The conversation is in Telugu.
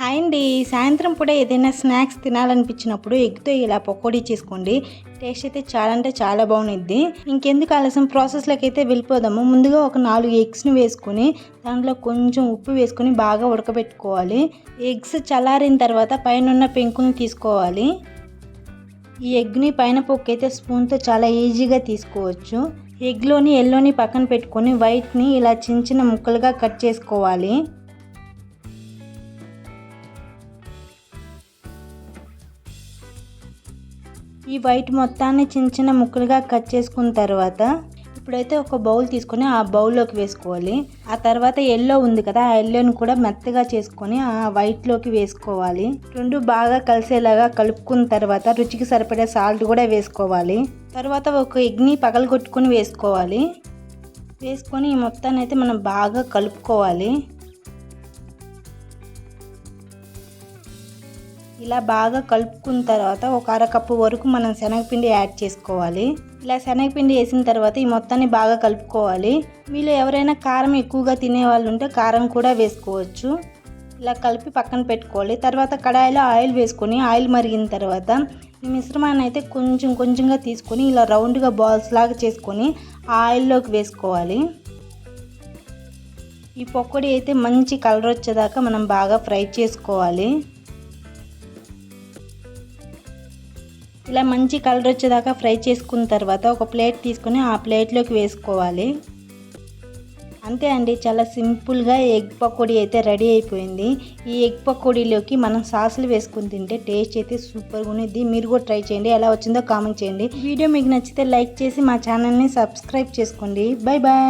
హాయ్ అండి. సాయంత్రం పూట ఏదైనా స్నాక్స్ తినాలనిపించినప్పుడు ఎగ్తో ఇలా పకోడీ చేసుకోండి. టేస్ట్ అయితే చాలా అంటే చాలా బాగుంది ఇంకెందుకు ఆలస్యం? ప్రాసెస్లోకి అయితే వెళ్ళిపోదాము. ముందుగా ఒక నాలుగు ఎగ్స్ని వేసుకొని దాంట్లో కొంచెం ఉప్పు వేసుకొని బాగా ఉడకబెట్టుకోవాలి. ఎగ్స్ చల్లారిన తర్వాత పైన ఉన్న పెంకుని తీసుకోవాలి. ఈ ఎగ్ని పైన పొక్కు అయితే స్పూన్తో చాలా ఈజీగా తీసుకోవచ్చు. ఎగ్లోని ఎల్లోని పక్కన పెట్టుకొని వైట్ని ఇలా చిన్న చిన్న ముక్కలుగా కట్ చేసుకోవాలి. ఈ వైట్ మొత్తాన్ని చిన్న చిన్న ముక్కలుగా కట్ చేసుకున్న తర్వాత ఇప్పుడైతే ఒక బౌల్ తీసుకొని ఆ బౌల్లోకి వేసుకోవాలి. ఆ తర్వాత ఎల్లో ఉంది కదా ఆ ఎల్లోని కూడా మెత్తగా చేసుకొని ఆ వైట్లోకి వేసుకోవాలి. రెండు బాగా కలిసేలాగా కలుపుకున్న తర్వాత రుచికి సరిపడే సాల్ట్ కూడా వేసుకోవాలి. తర్వాత ఒక ఎగ్ని పగలగొట్టుకొని వేసుకోవాలి. వేసుకొని ఈ మొత్తాన్ని అయితే మనం బాగా కలుపుకోవాలి. ఇలా బాగా కలుపుకున్న తర్వాత ఒక అరకప్పు వరకు మనం శనగపిండి యాడ్ చేసుకోవాలి. ఇలా శనగపిండి వేసిన తర్వాత ఈ మొత్తాన్ని బాగా కలుపుకోవాలి. మీలో ఎవరైనా కారం ఎక్కువగా తినే వాళ్ళు ఉంటే కారం కూడా వేసుకోవచ్చు. ఇలా కలిపి పక్కన పెట్టుకోవాలి. తర్వాత కడాయిలో ఆయిల్ వేసుకొని ఆయిల్ మరిగిన తర్వాత ఈ మిశ్రమాన్ని అయితే కొంచెం కొంచెంగా తీసుకొని ఇలా రౌండ్గా బాల్స్ లాగా చేసుకొని ఆయిల్లోకి వేసుకోవాలి. ఈ పకోడీ అయితే మంచి కలర్ వచ్చేదాకా మనం బాగా ఫ్రై చేసుకోవాలి. ఇలా మంచి కలర్ వచ్చేదాకా ఫ్రై చేసుకున్న తర్వాత ఒక ప్లేట్ తీసుకొని ఆ ప్లేట్లోకి వేసుకోవాలి. అంతే అండి చాలా సింపుల్గా ఎగ్ పకోడీ అయితే రెడీ అయిపోయింది. ఈ ఎగ్ పకోడీలోకి మనం సాసులు వేసుకుని తింటే టేస్ట్ అయితే సూపర్గా ఉన్నది. మీరు కూడా ట్రై చేయండి ఎలా వచ్చిందో కామెంట్ చేయండి. వీడియో మీకు నచ్చితే లైక్ చేసి మా ఛానల్ని సబ్స్క్రైబ్ చేసుకోండి. Bye bye